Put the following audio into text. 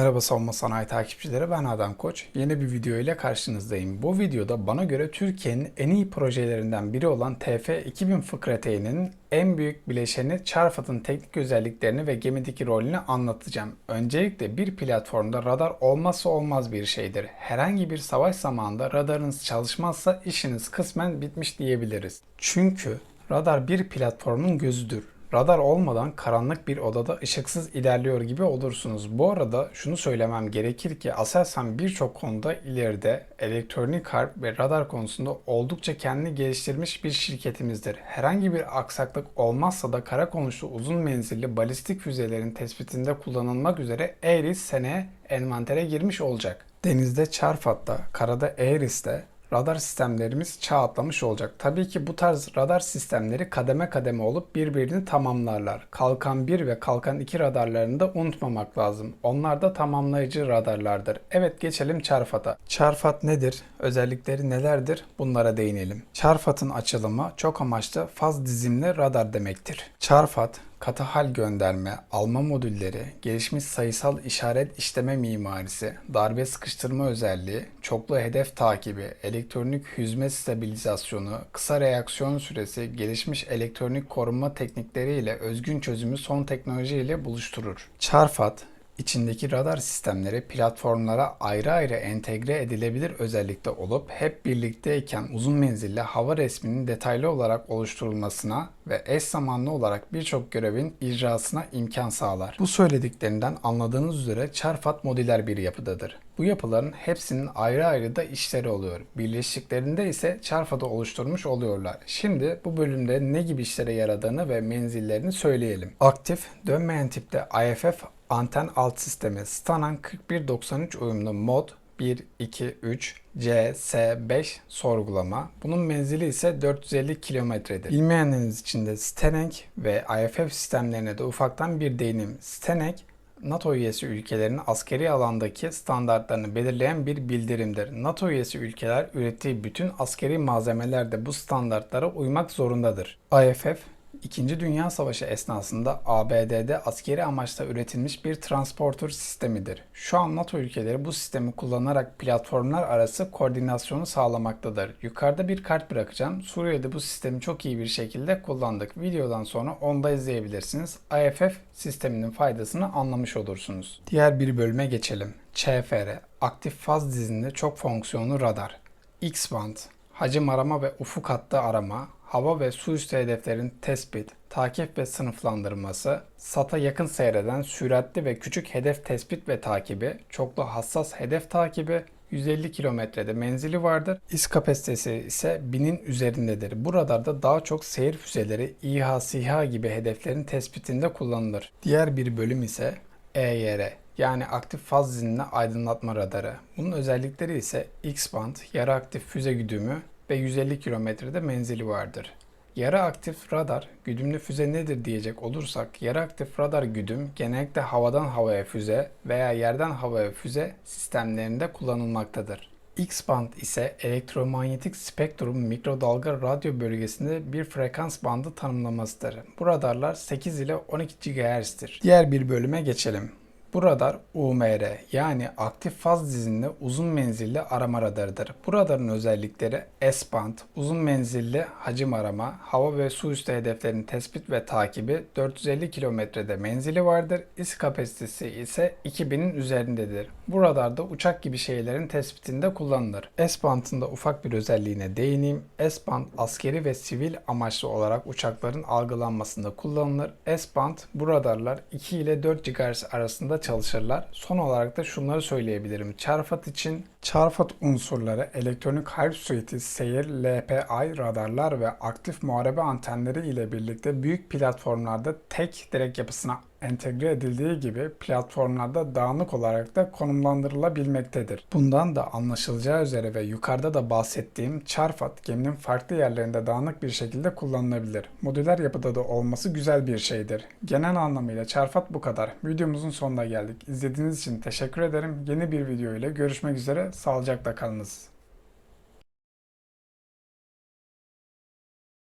Merhaba savunma sanayi takipçileri ben Adam Koç. Yeni bir video ile karşınızdayım. Bu videoda bana göre Türkiye'nin en iyi projelerinden biri olan TF2000 fıkrateyninin en büyük bileşeni Çarfat'ın teknik özelliklerini ve gemideki rolünü anlatacağım. Öncelikle bir platformda radar olmazsa olmaz bir şeydir. Herhangi bir savaş zamanında radarınız çalışmazsa işiniz kısmen bitmiş diyebiliriz. Çünkü radar bir platformun gözüdür. Radar olmadan karanlık bir odada ışıksız ilerliyor gibi olursunuz. Bu arada şunu söylemem gerekir ki Aselsan birçok konuda ileride elektronik harp ve radar konusunda oldukça kendini geliştirmiş bir şirketimizdir. Herhangi bir aksaklık olmazsa da kara konuşlu uzun menzilli balistik füzelerin tespitinde kullanılmak üzere Aeris seneye envantere girmiş olacak. Denizde Çarfat'ta, karada Aeris'te radar sistemlerimiz çağ atlamış olacak. Tabii ki bu tarz radar sistemleri kademe kademe olup birbirini tamamlarlar. Kalkan 1 ve Kalkan 2 radarlarını da unutmamak lazım. Onlar da tamamlayıcı radarlardır. Evet geçelim Çarfat'a. Çarfat nedir? Özellikleri nelerdir? Bunlara değinelim. Çarfat'ın açılımı çok amaçlı faz dizimli radar demektir. Çarfat, katı hal gönderme, alma modülleri, gelişmiş sayısal işaret işleme mimarisi, darbe sıkıştırma özelliği, çoklu hedef takibi, elektronik hüzme stabilizasyonu, kısa reaksiyon süresi, gelişmiş elektronik korunma teknikleri ile özgün çözümü son teknoloji ile buluşturur. Çarfat, İçindeki radar sistemleri platformlara ayrı ayrı entegre edilebilir özellikte olup hep birlikteyken uzun menzilli hava resminin detaylı olarak oluşturulmasına ve eş zamanlı olarak birçok görevin icrasına imkan sağlar. Bu söylediklerinden anladığınız üzere Çarfat modüler bir yapıdadır. Bu yapıların hepsinin ayrı ayrı da işleri oluyor. Birleştiklerinde ise Çarfat'ı oluşturmuş oluyorlar. Şimdi bu bölümde ne gibi işlere yaradığını ve menzillerini söyleyelim. Aktif, dönmeyen tipte IFF anten alt sistemi Stanan 4193 uyumlu mod 1, 2, 3, C, S, 5 sorgulama. Bunun menzili ise 450 kilometredir. Bilmeyenleriniz için de Stenek ve IFF sistemlerine de ufaktan bir değinim. Stenek NATO üyesi ülkelerin askeri alandaki standartlarını belirleyen bir bildirimdir. NATO üyesi ülkeler ürettiği bütün askeri malzemeler de bu standartlara uymak zorundadır. IFF İkinci Dünya Savaşı esnasında ABD'de askeri amaçla üretilmiş bir transporter sistemidir. Şu an NATO ülkeleri bu sistemi kullanarak platformlar arası koordinasyonu sağlamaktadır. Yukarıda bir kart bırakacağım. Suriye'de bu sistemi çok iyi bir şekilde kullandık. Videodan sonra onu da izleyebilirsiniz. IFF sisteminin faydasını anlamış olursunuz. Diğer bir bölüme geçelim. ÇFR, aktif faz dizinde çok fonksiyonlu radar. X-band, hacim arama ve ufuk hattı arama, hava ve su üstü hedeflerin tespit, takip ve sınıflandırması, SAT'a yakın seyreden süratli ve küçük hedef tespit ve takibi, çoklu hassas hedef takibi, 150 kilometrede menzili vardır. İz kapasitesi ise 1000'in üzerindedir. Bu radarda daha çok seyir füzeleri, İHA, SİHA gibi hedeflerin tespitinde kullanılır. Diğer bir bölüm ise EYR yani aktif faz zihnine aydınlatma radarı. Bunun özellikleri ise X-band, yarı aktif füze güdümü, ve 150 kilometrede menzili vardır. Yarı aktif radar güdümlü füze nedir diyecek olursak yarı aktif radar güdüm genellikle havadan havaya füze veya yerden havaya füze sistemlerinde kullanılmaktadır. X-band ise elektromanyetik spektrum mikrodalga radyo bölgesinde bir frekans bandı tanımlamasıdır. Bu radarlar 8 ile 12 GHz'tir. Diğer bir bölüme geçelim. Bu radar UMR yani aktif faz dizinde uzun menzilli arama radarıdır. Bu radarın özellikleri S-band, uzun menzilli hacim arama, hava ve su üstü hedeflerin tespit ve takibi 450 kilometrede menzili vardır. İz kapasitesi ise 2000'in üzerindedir. Bu radarda uçak gibi şeylerin tespitinde kullanılır. S-band'ın da ufak bir özelliğine değineyim. S-band askeri ve sivil amaçlı olarak uçakların algılanmasında kullanılır. S-band bu radarlar 2 ile 4 GHz arasında çalışırlar. Son olarak da şunları söyleyebilirim. Çarfat için çarfat unsurları elektronik harp suiti, seyir, LPI radarlar ve aktif muharebe antenleri ile birlikte büyük platformlarda tek direk yapısına entegre edildiği gibi platformlarda dağınık olarak da konumlandırılabilmektedir. Bundan da anlaşılacağı üzere ve yukarıda da bahsettiğim Çarfat geminin farklı yerlerinde dağınık bir şekilde kullanılabilir. Modüler yapıda da olması güzel bir şeydir. Genel anlamıyla Çarfat bu kadar. Videomuzun sonuna geldik. İzlediğiniz için teşekkür ederim. Yeni bir video ile görüşmek üzere. Sağlıcakla kalınız.